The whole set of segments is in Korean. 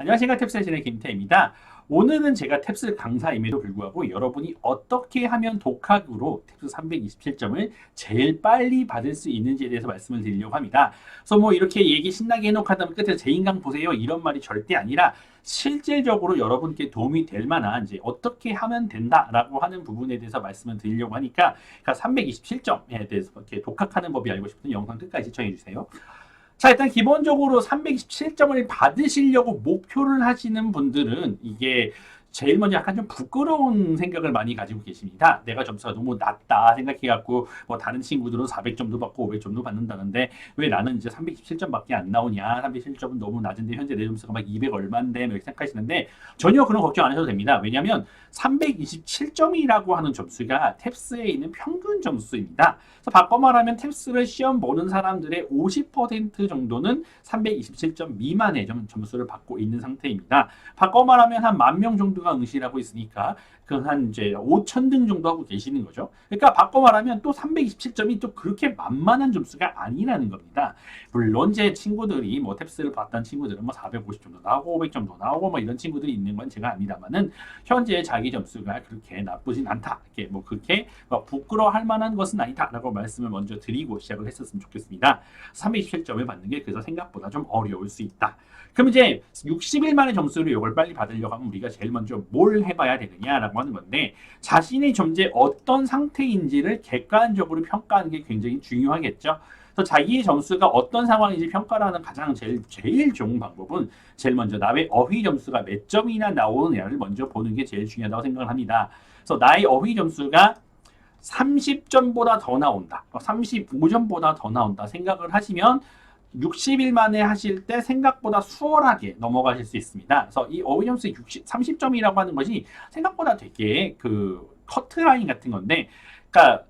안녕하십니까 탭스의 김태입니다. 오늘은 제가 탭스 강사임에도 불구하고 여러분이 어떻게 하면 독학으로 탭스 327점을 제일 빨리 받을 수 있는지에 대해서 말씀을 드리려고 합니다. 그래서 뭐 이렇게 얘기 신나게 해놓고 하다면 끝에 제 인강 보세요 이런 말이 절대 아니라 실제적으로 여러분께 도움이 될 만한 이제 어떻게 하면 된다라고 하는 부분에 대해서 말씀을 드리려고 하니까 327점에 대해서 이렇게 독학하는 법이 알고 싶은 영상 끝까지 시청해 주세요. 자, 일단 기본적으로 327점을 받으시려고 목표를 하시는 분들은 이게 제일 먼저 약간 좀 부끄러운 생각을 많이 가지고 계십니다. 내가 점수가 너무 낮다 생각해갖고 뭐 다른 친구들은 400점도 받고 500점도 받는다는데 왜 나는 이제 327점밖에 안 나오냐? 327점은 너무 낮은데 현재 내 점수가 막 200 얼마인데 뭐 이렇게 생각하시는데 전혀 그런 걱정 안 하셔도 됩니다. 왜냐하면 327점이라고 하는 점수가 탭스에 있는 평균 점수입니다. 그래서 바꿔 말하면 탭스를 시험 보는 사람들의 50% 정도는 327점 미만의 점, 점수를 받고 있는 상태입니다. 바꿔 말하면 한 만 명 정도 가 응시하고 있으니까 그 한 이제 5천 등 정도 하고 계시는 거죠. 그러니까 바꿔 말하면 또 327점이 또 그렇게 만만한 점수가 아니라는 겁니다. 물론 제 친구들이 뭐 탭스를 봤던 친구들은 뭐 450점도 나오고 500점도 나오고 뭐 이런 친구들이 있는 건 제가 압니다만은 현재 자기 점수가 그렇게 나쁘진 않다. 이렇게 뭐 그렇게 뭐 부끄러워할 만한 것은 아니다라고 말씀을 먼저 드리고 시작을 했었으면 좋겠습니다. 327점을 받는 게 그래서 생각보다 좀 어려울 수 있다. 그럼 이제 60일 만에 점수를 이걸 빨리 받으려고 하면 우리가 제일 먼저 뭘 해봐야 되느냐라고 하는 건데 자신의 점제 어떤 상태인지를 객관적으로 평가하는 게 굉장히 중요하겠죠. 그래서 자기의 점수가 어떤 상황인지 평가를 하는 가장 제일 제일 좋은 방법은 제일 먼저 나의 어휘 점수가 몇 점이나 나오느냐를 먼저 보는 게 제일 중요하다고 생각을 합니다. 그래서 나의 어휘 점수가 30점보다 더 나온다. 35점보다 더 나온다 생각을 하시면 60일 만에 하실 때 생각보다 수월하게 넘어가실 수 있습니다. 그래서 이 어휘 점수 60, 30점이라고 하는 것이 생각보다 되게 그 커트라인 같은 건데, 그러니까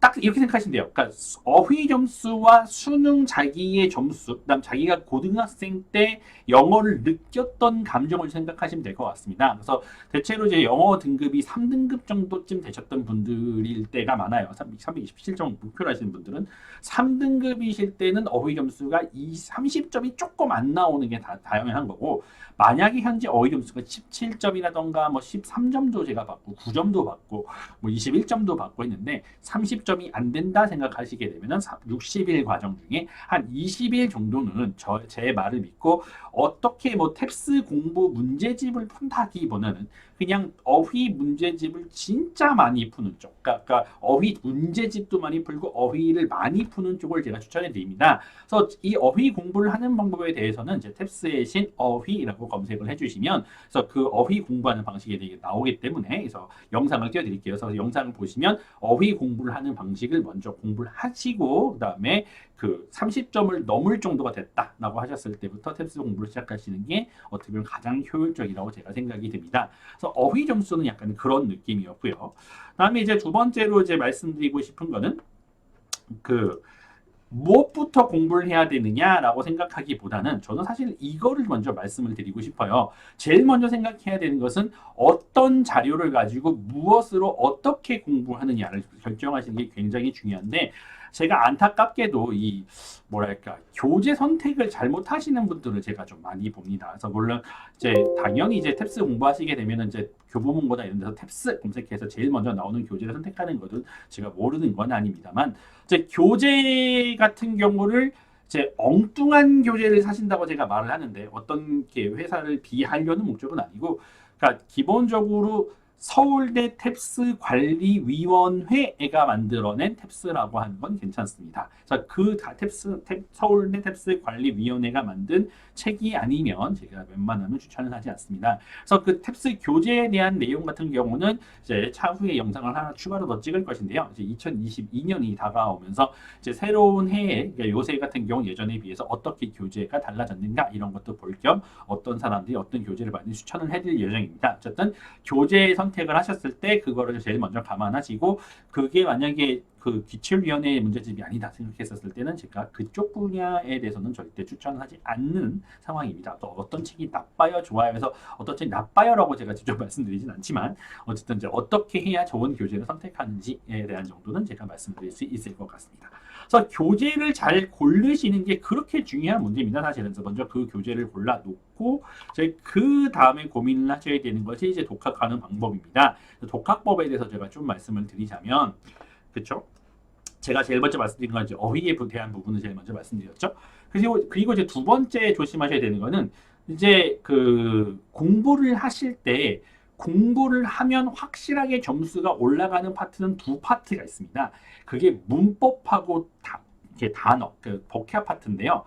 딱 이렇게 생각하시면 돼요. 그러니까 어휘 점수와 수능 자기의 점수, 그다음 자기가 고등학생 때 영어를 느꼈던 감정을 생각하시면 될 것 같습니다. 그래서 대체로 이제 영어 등급이 3등급 정도쯤 되셨던 분들일 때가 많아요. 327점 목표로 하시는 분들은 3등급이실 때는 어휘 점수가 이 30점이 조금 안 나오는 게 다, 당연한 거고 만약에 현재 어휘 점수가 17점이라던가 뭐 13점도 제가 받고 9점도 받고 뭐 21점도 받고 있는데 30점 이 안 된다 생각하시게 되면은 60일 과정 중에 한 20일 정도는 저, 제 말을 믿고 어떻게 뭐 탭스 공부 문제집을 푼다기보다는 그냥 어휘 문제집을 진짜 많이 푸는 쪽. 그러니까, 그러니까 어휘 문제집도 많이 풀고 어휘를 많이 푸는 쪽을 제가 추천해 드립니다. 그래서 이 어휘 공부를 하는 방법에 대해서는 이제 탭스의 신 어휘라고 검색을 해주시면 그래서 그 어휘 공부하는 방식이 나오기 때문에 그래서 영상을 띄워드릴게요. 그래서 영상을 보시면 어휘 공부를 하는 방식을 먼저 공부를 하시고 그 다음에 그 30점을 넘을 정도가 됐다라고 하셨을 때부터 탭스 공부를 시작하시는 게 어떻게 보면 가장 효율적이라고 제가 생각이 듭니다. 그래서 어휘 점수는 약간 그런 느낌이었고요. 다음에 이제 두 번째로 이제 말씀드리고 싶은 거는 그 무엇부터 공부를 해야 되느냐라고 생각하기보다는 저는 사실 이거를 먼저 말씀을 드리고 싶어요. 제일 먼저 생각해야 되는 것은 어떤 자료를 가지고 무엇으로 어떻게 공부하느냐를 결정하시는 게 굉장히 중요한데 제가 안타깝게도 이 뭐랄까 교재 선택을 잘못하시는 분들을 제가 좀 많이 봅니다. 그래서 물론 이제 당연히 이제 탭스 공부하시게 되면 이제 교보문고나 이런 데서 탭스 검색해서 제일 먼저 나오는 교재를 선택하는 것은 제가 모르는 건 아닙니다만 이제 교재 같은 경우를 이제 엉뚱한 교재를 사신다고 제가 말을 하는데 어떤 게 회사를 비하려는 목적은 아니고 그러니까 기본적으로 서울대 탭스 관리위원회가 만들어낸 탭스라고 하는 건 괜찮습니다. 그래서 그다 탭스 탭, 서울대 탭스 관리위원회가 만든 책이 아니면 제가 웬만하면 추천을 하지 않습니다. 그래서 그 탭스 교재에 대한 내용 같은 경우는 이제 차후에 영상을 하나 추가로 더 찍을 것인데요. 이제 2022년이 다가오면서 이제 새로운 해에 그러니까 요새 같은 경우 예전에 비해서 어떻게 교재가 달라졌는가 이런 것도 볼 겸 어떤 사람들이 어떤 교재를 많이 추천을 해드릴 예정입니다. 어쨌든 교재 선 택을 하셨을 때 그거를 제일 먼저 감안하시고 그게 만약에 그 기출위원회 문제집이 아니다 생각했었을 때는 제가 그쪽 분야에 대해서는 절대 추천하지 않는 상황입니다. 또 어떤 책이 나빠요, 좋아요 해서 어떤 책이 나빠요라고 제가 직접 말씀드리진 않지만 어쨌든 이제 어떻게 해야 좋은 교재를 선택하는지에 대한 정도는 제가 말씀드릴 수 있을 것 같습니다. 그래서 교재를 잘 고르시는 게 그렇게 중요한 문제입니다. 사실은 먼저 그 교재를 골라 놓고 이제 그 다음에 고민을 하셔야 되는 것이 이제 독학하는 방법입니다. 독학법에 대해서 제가 좀 말씀을 드리자면 그렇죠? 제가 제일 먼저 말씀드린 건 이제 어휘에 대한 부분을 제일 먼저 말씀드렸죠. 그리고 그리고 이제 두 번째 조심하셔야 되는 거는 이제 그 공부를 하실 때 공부를 하면 확실하게 점수가 올라가는 파트는 두 파트가 있습니다. 그게 문법하고 다, 이렇게 단어, 그 복합 파트인데요.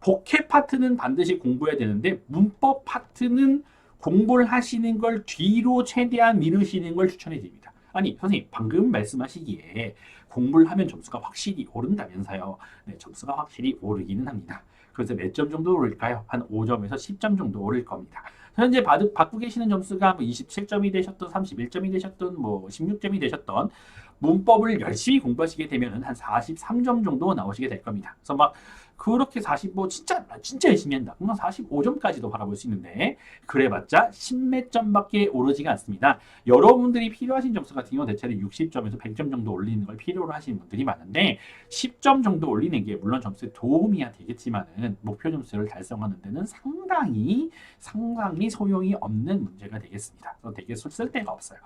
복합 파트는 반드시 공부해야 되는데 문법 파트는 공부를 하시는 걸 뒤로 최대한 미루시는 걸 추천해 드립니다. 아니, 선생님, 방금 말씀하시기에 공부를 하면 점수가 확실히 오른다면서요. 네, 점수가 확실히 오르기는 합니다. 그래서 몇 점 정도 오를까요? 한 5점에서 10점 정도 오를 겁니다. 현재 받, 받고 계시는 점수가 뭐 27점이 되셨던, 31점이 되셨던, 뭐 16점이 되셨던 문법을 열심히 공부하시게 되면 한 43점 정도 나오시게 될 겁니다. 그래서 막 그렇게 45뭐 진짜 진짜 열심히 한다. 그러면 45점까지도 바라볼 수 있는데 그래봤자 10몇 점밖에 오르지가 않습니다. 여러분들이 필요하신 점수 같은 경우는 대체로 60점에서 100점 정도 올리는 걸 필요로 하시는 분들이 많은데 10점 정도 올리는 게 물론 점수에 도움이야 되겠지만은 목표 점수를 달성하는 데는 상당히 상당히 소용이 없는 문제가 되겠습니다. 그래서 되게 쓸 데가 없어요.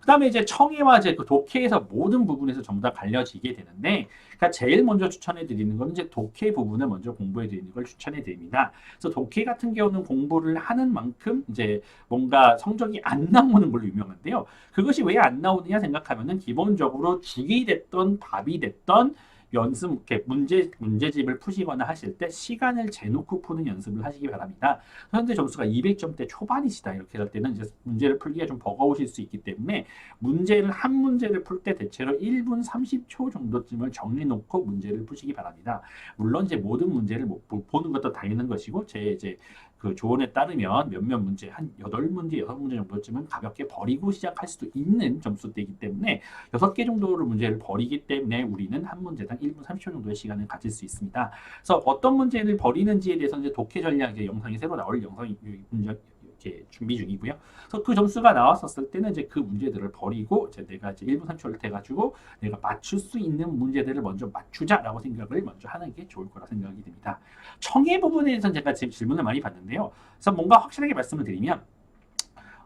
그다음에 이제 청해와 이제 그 독해에서 모든 부분에서 전부 다 갈려지게 되는데 그러니까 제일 먼저 추천해 드리는 거는 이제 독해 부분 을 먼저 공부해 드리는 걸 추천해 드립니다. 그래서 독해 같은 경우는 공부를 하는 만큼 이제 뭔가 성적이 안 나오는 걸로 유명한데요. 그것이 왜 안 나오느냐 생각하면은 기본적으로 죽이 됐던 밥이 됐던 연습 이렇게 문제 문제집을 푸시거나 하실 때 시간을 재놓고 푸는 연습을 하시기 바랍니다. 현재 점수가 200점대 초반이시다 이렇게 할 때는 이제 문제를 풀기가 좀 버거우실 수 있기 때문에 문제를 한 문제를 풀 때 대체로 1분 30초 정도쯤을 정리 놓고 문제를 푸시기 바랍니다. 물론 이제 모든 문제를 못 보- 보는 것도 당연한 것이고 제 이제 그 조언에 따르면 몇몇 문제 한 8문제, 6문제 정도쯤은 가볍게 버리고 시작할 수도 있는 점수대이기 때문에 6개 정도를 문제를 버리기 때문에 우리는 한 문제당 1분 30초 정도의 시간을 가질 수 있습니다. 그래서 어떤 문제를 버리는지에 대해서 이제 독해 전략 이제 영상이 새로 나올 영상이 문제 이렇게 준비 중이고요. 그래서 그 점수가 나왔었을 때는 이제 그 문제들을 버리고 이제 내가 이제 1분 30초를 돼가지고 내가 맞출 수 있는 문제들을 먼저 맞추자라고 생각을 먼저 하는 게 좋을 거라 생각이 듭니다. 청해 부분에 대해서는 제가 지금 질문을 많이 받는데요. 그래서 뭔가 확실하게 말씀을 드리면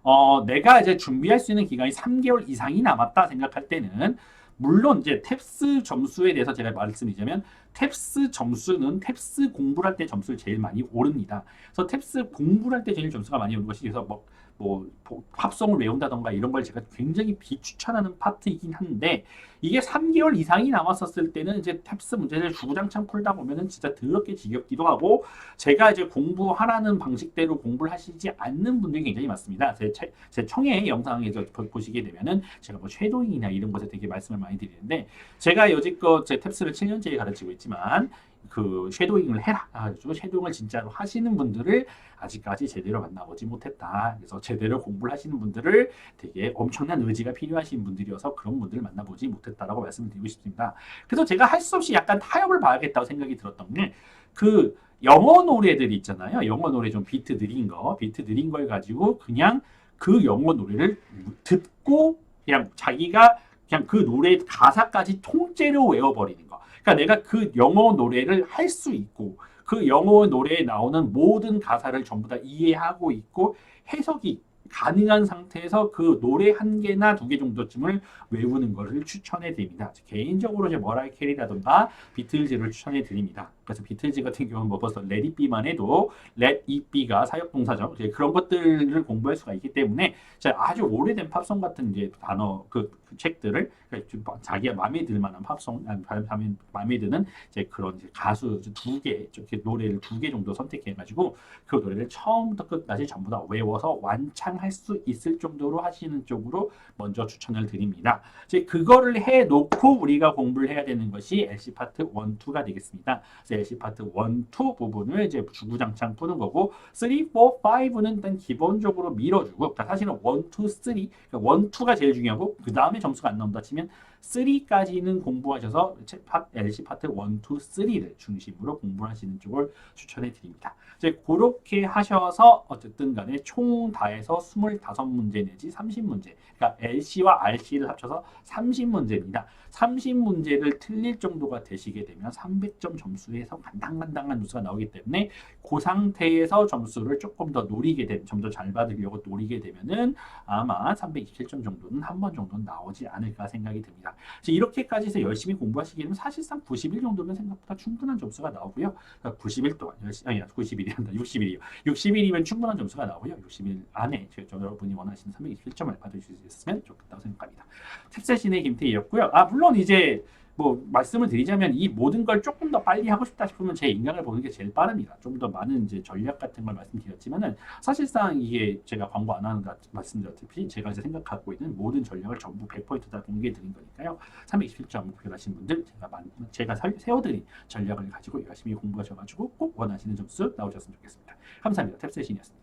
어, 내가 이제 준비할 수 있는 기간이 3개월 이상이 남았다 생각할 때는 물론 이제 탭스 점수에 대해서 제가 말씀드리자면 탭스 점수는 탭스 공부를 할때 점수를 제일 많이 오릅니다. 그래서 탭스 공부를 할때 제일 점수가 많이 오는 것이 그래서 뭐, 뭐뭐 합성을 외운다던가 이런 걸 제가 굉장히 비추천하는 파트이긴 한데 이게 3개월 이상이 남았었을 때는 이제 탭스 문제를 주구장창 풀다 보면은 진짜 더럽게 지겹기도 하고 제가 이제 공부하라는 방식대로 공부를 하시지 않는 분들이 굉장히 많습니다. 제, 청해 영상에서 보- 보시게 되면은 제가 뭐 쉐도잉이나 이런 것에 되게 말씀을 많이 드리는데 제가 여지껏 제 탭스를 7년째 가르치고 있 지만 그 쉐도잉을 해라. 아주 쉐도잉을 진짜로 하시는 분들을 아직까지 제대로 만나보지 못했다. 그래서 제대로 공부를 하시는 분들을 되게 엄청난 의지가 필요하신 분들이어서 그런 분들을 만나보지 못했다라고 말씀을 드리고 싶습니다. 그래서 제가 할 수 없이 약간 타협을 봐야겠다고 생각이 들었던 게 그 영어 노래들 있잖아요. 영어 노래 좀 비트 느린 거, 비트 느린 걸 가지고 그냥 그 영어 노래를 듣고 그냥 자기가 그냥 그 노래 가사까지 통째로 외워버리는 거. 그러니까 내가 그 영어 노래를 할 수 있고 그 영어 노래에 나오는 모든 가사를 전부 다 이해하고 있고 해석이 가능한 상태에서 그 노래 한 개나 두 개 정도쯤을 외우는 것을 추천해 드립니다. 개인적으로 이제 머라이 캐리라든가 비틀즈를 추천해 드립니다. 그래서 비틀즈 같은 경우는 뭐 벌써 Let It Be만 해도 Let It Be가 사역 동사죠. 이제 그런 것들을 공부할 수가 있기 때문에 자, 아주 오래된 팝송 같은 이제 단어 그, 그 책들을 그러니까 좀 자기가 마음에 들 만한 팝송 마음에 드는 이제 그런 이제 가수 두 개, 이렇게 노래를 두 개 정도 선택해 가지고 그 노래를 처음부터 끝까지 전부 다 외워서 완창 할 수 있을 정도로 하시는 쪽으로 먼저 추천을 드립니다. 이제 그거를 해 놓고 우리가 공부를 해야 되는 것이 LC 파트 1, 2가 되겠습니다. 그래서 LC 파트 1, 2 부분을 이제 주구장창 푸는 거고 3, 4, 5는 일단 기본적으로 밀어주고 사실은 1, 2, 3, 그러니까 1, 2가 제일 중요하고 그 다음에 점수가 안 나온다 치면 3까지는 공부하셔서 LC 파트 1, 2, 3를 중심으로 공부하시는 쪽을 추천해 드립니다. 이제 그렇게 하셔서 어쨌든 간에 총 다해서 25문제 내지 30문제. 그러니까 LC와 RC를 합쳐서 30문제입니다. 30문제를 틀릴 정도가 되시게 되면 300점 점수에서 간당간당한 점수가 나오기 때문에 그 상태에서 점수를 조금 더 노리게 되면 좀더잘 받으려고 노리게 되면은 아마 327점 정도는 한 번 정도는 나오지 않을까 생각이 듭니다. 그래서 이렇게까지 해서 열심히 공부하시게 되면 사실상 90일 정도면 생각보다 충분한 점수가 나오고요. 90일 동안 열심히 아니 90일이 한다 60일이요. 60일이면 충분한 점수가 나오고요. 60일 안에 여러분이 원하시는 327점을 받으실 수 있으면 좋겠다고 생각합니다. 탭셋신의 김태희였고요. 아 물론 이제 뭐 말씀을 드리자면 이 모든 걸 조금 더 빨리 하고 싶다 싶으면 제 인강을 보는 게 제일 빠릅니다. 좀 더 많은 이제 전략 같은 걸 말씀드렸지만은 사실상 이게 제가 광고 안 하는 다 말씀드렸듯이 제가 이제 생각하고 있는 모든 전략을 전부 100%다 공개해 드린 거니까요. 327점 목표하신 분들 제가 만, 제가 설- 세워드린 전략을 가지고 열심히 공부하셔가지고 꼭 원하시는 점수 나오셨으면 좋겠습니다. 감사합니다. 탭셋신이었습니다.